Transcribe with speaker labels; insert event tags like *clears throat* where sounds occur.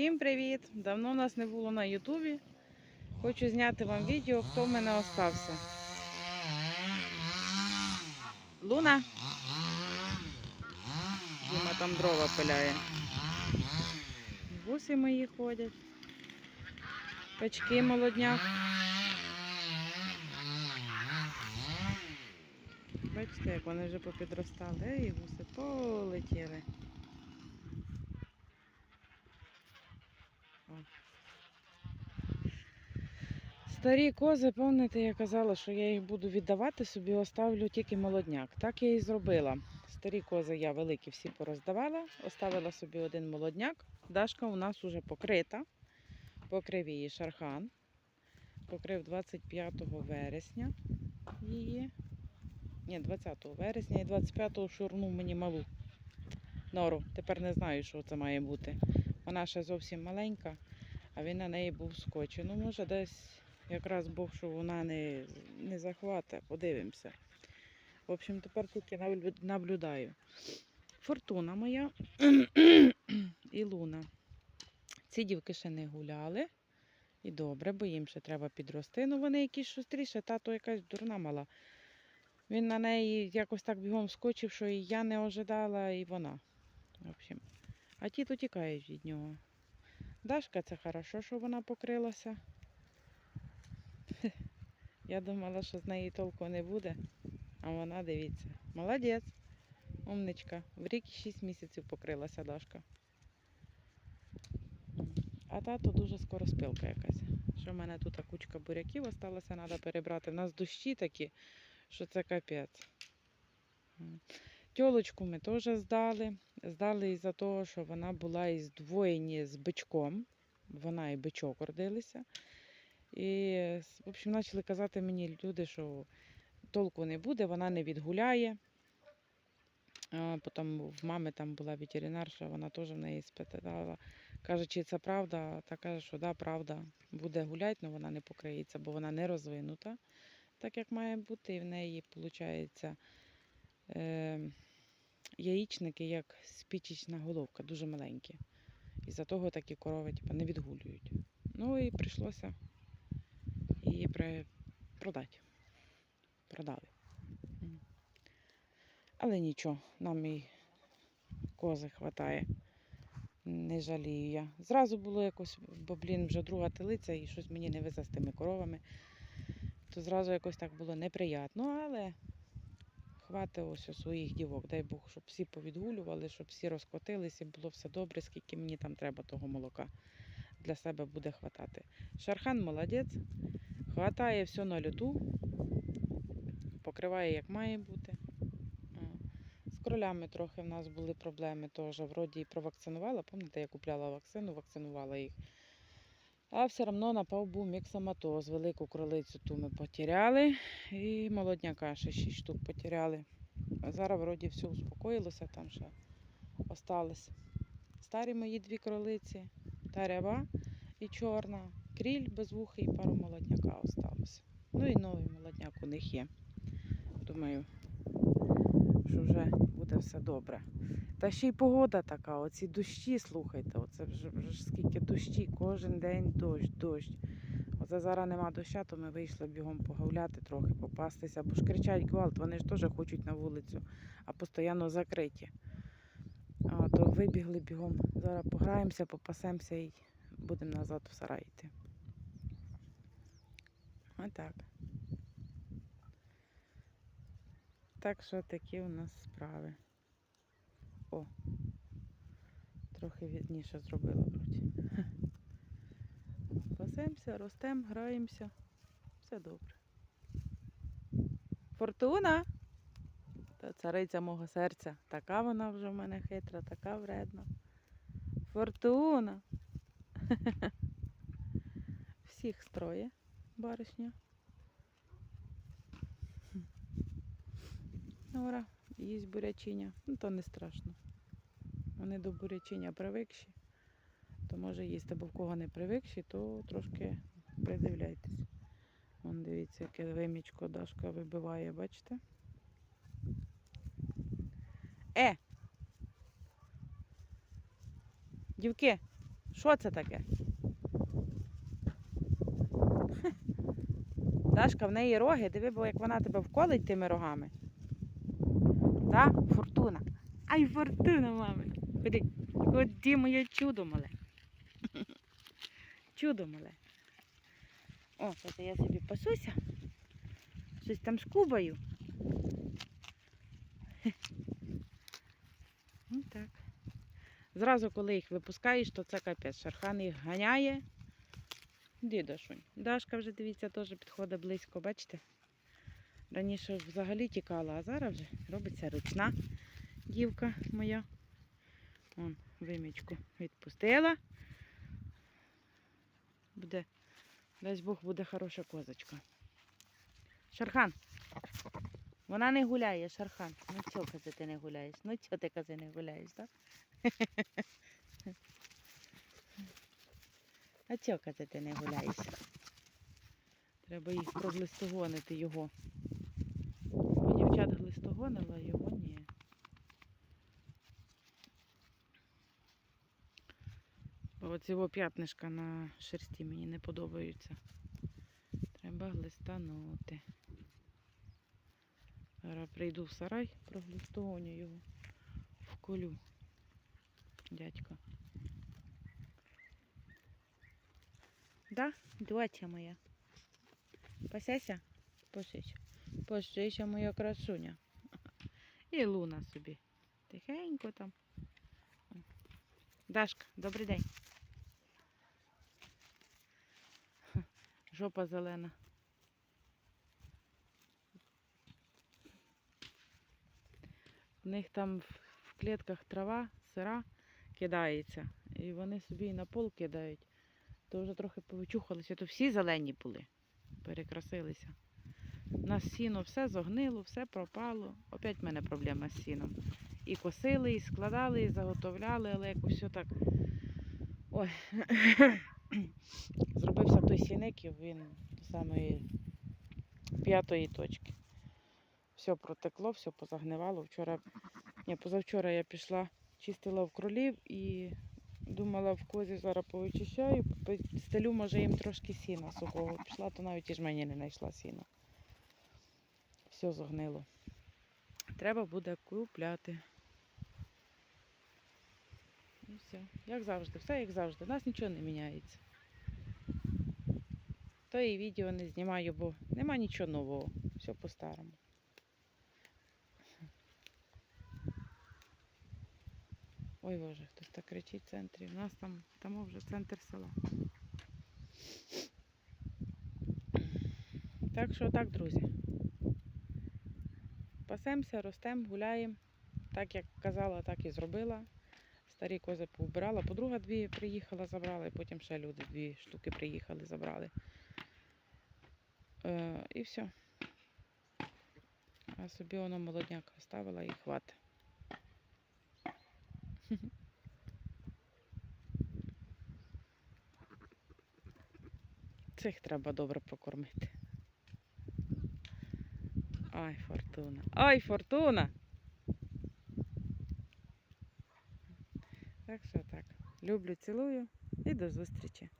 Speaker 1: Всім привіт! Давно нас не було на Ютубі. Хочу зняти вам відео, хто в мене остався. Луна. Діма там дрова пиляє. Гуси мої ходять. Качки молодняк. Бачите, як вони вже попідростали. Ей, гуси полетіли. Старі кози, пам'ятаєте, я казала, що я їх буду віддавати собі, оставлю тільки молодняк. Так я і зробила. Старі кози я великі всі пороздавала, оставила собі один молодняк. Дашка у нас уже покрита. Покрив її шархан. Покрив 25 вересня її. Ні, 20 вересня і 25-го шурнув мені малу нору. Тепер не знаю, що це має бути. Вона ще зовсім маленька, а він на неї був скотчений. Ну, може, десь якраз Бог, що вона не, не захватить, подивимося. В общем, тепер тільки наблюдаю. Фортуна моя *clears throat* і Луна. Ці дівки ще не гуляли. І добре, бо їм ще треба підрости. Ну, вони якісь шустріше, тато якась дурна мала. Він на неї якось так бігом скочив, що і я не ожидала, і вона. В общем. А ті то тікають від нього. Дашка, це хорошо, що вона покрилася. Я думала, що з неї толку не буде. А вона, дивіться, молодець. Умничка. В рік 6 місяців покрилася Дашка. А тато дуже скоро спилка якась. Що в мене тут кучка буряків осталася, треба перебрати. У нас дощі такі, що це капець. Тьолочку ми теж здали. Здали із-за того, що вона була із двоєні з бичком. Вона і бичок родилися. І, в общем, почали казати мені люди, що толку не буде, вона не відгуляє. Потім в мами там була ветеринарша, вона теж в неї спитала. Каже, чи це правда? Та каже, що да, правда. Буде гуляти, але вона не покриється, бо вона не розвинута, так як має бути. І в неї, виходить, е, яєчники, як спічечна головка, дуже маленькі. І за того такі корови типу, не відгулюють. Ну і прийшлося її при... продати. Продали. Але нічого, нам і кози хватає. Не жалію я. Зразу було якось, бо, блін, вже друга телиця і щось мені не везе з тими коровами. То зразу якось так було неприємно, але хватить ось своїх дівок. Дай Бог, щоб всі повідгулювали, щоб всі розкотилися, було все добре, скільки мені там треба того молока. Для себе буде хватати. Шархан молодець, хватає все на льоту, покриває як має бути. З кролями трохи в нас були проблеми теж. Вроді і провакцинувала, пам'ятаєте, я купляла вакцину, вакцинувала їх. А все одно напав був міксоматоз. Велику кролицю ту ми потеряли. І молодняка ще 6 штук потеряли. А зараз вроді все успокоїлося, там ще остались. Старі мої дві кролиці, та рява і чорна, кріль безвухий і пару молодняка осталося. Ну і новий молодняк у них є. Думаю, що вже буде все добре. Та ще й погода така, оці дощі, слухайте, оце вже, вже скільки дощі, кожен день дощ, дощ. Оце зараз нема доща, то ми вийшли бігом погуляти трохи, попастися, бо ж кричать гвалт, вони ж теж хочуть на вулицю, а постійно закриті. А, то вибігли бігом. Зараз пограємося, попасемося і будемо назад в сарай йти. Отак. Так що такі у нас справи. О, трохи відніше зробила вроді. *laughs* Пасемося, ростемо, граємося. Все добре. Фортуна! Та цариця мого серця. Така вона вже в мене хитра, така вредна. Фортуна. *laughs* Всіх строє, баришня. Нора, їсть бурячиня. Ну, то не страшно. Вони до бурячиня привикші, то може їсти, бо в кого не привикші, то трошки придивляйтесь. Вон дивіться, яке вимічко Дашка вибиває, бачите? Е! Дівки, Що це таке? Дашка, в неї роги, диви, бо як вона тебе вколить тими рогами. Та, фортуна. Ай, фортуна, мами. Ходи. Ході, моє чудо мале. Чудо мале. О, це я собі пасуся. Щось там скубаю. Ну так. Зразу, коли їх випускаєш, то це капець. Шархан їх ганяє. Де Дашунь? Дашка вже, дивіться, теж підходить близько, бачите? Раніше взагалі тікала, а зараз вже робиться ручна дівка моя. Вон, вимічку відпустила. Буде, дасть Бог, буде хороша козочка. Шархан. Вона не гуляє, Шархан. Ну чого кази ти не гуляєш? Ну чого ти кази не гуляєш, так? *laughs* А чого ти не гуляєш? Треба їх проглистогонити його. У дівчат глистогонила, його ні. Бо оці його п'ятнишка на шерсті мені не подобаються. Треба глистанути. Зараз прийду в сарай, проглистогоню його, вколю. Дядька. Да, доча моя. Пасяся? Пошись. Пошися моя красуня. *laughs* І луна собі. Тихенько там. Дашка, добрий день. *laughs* Жопа зелена. В них там в клітках трава, сира кидається. І вони собі і на пол кидають. То вже трохи повичухалися, то всі зелені були, перекрасилися. У нас сіно все зогнило, все пропало. Опять в мене проблема з сіном. І косили, і складали, і заготовляли, але якось все так. Ой. *coughs* Зробився той сіників, він до самої п'ятої точки. Все протекло, все позагнивало. Вчора, ні, позавчора я пішла, чистила в кролів і думала в козі зараз повичищаю, стелю, може їм трошки сіна сухого. Пішла, то навіть і ж мені не знайшла сіна. Все зогнило. Треба буде купляти. І все. Як завжди, все як завжди. У нас нічого не міняється. То і відео не знімаю, бо нема нічого нового. Все по-старому. Ой Боже, хтось так кричить в центрі. У нас там, там вже центр села. Так що так, друзі. Пасемося, ростемо, гуляємо. Так як казала, так і зробила. Старі кози повбирала. Подруга дві приїхала, забрала, і потім ще люди дві штуки приїхали, забрали. Е, і все. А собі воно молодняк оставила і хватить. Цих треба добре покормити. Ай, фортуна. Ай, фортуна! Так що так. Люблю, цілую і до зустрічі.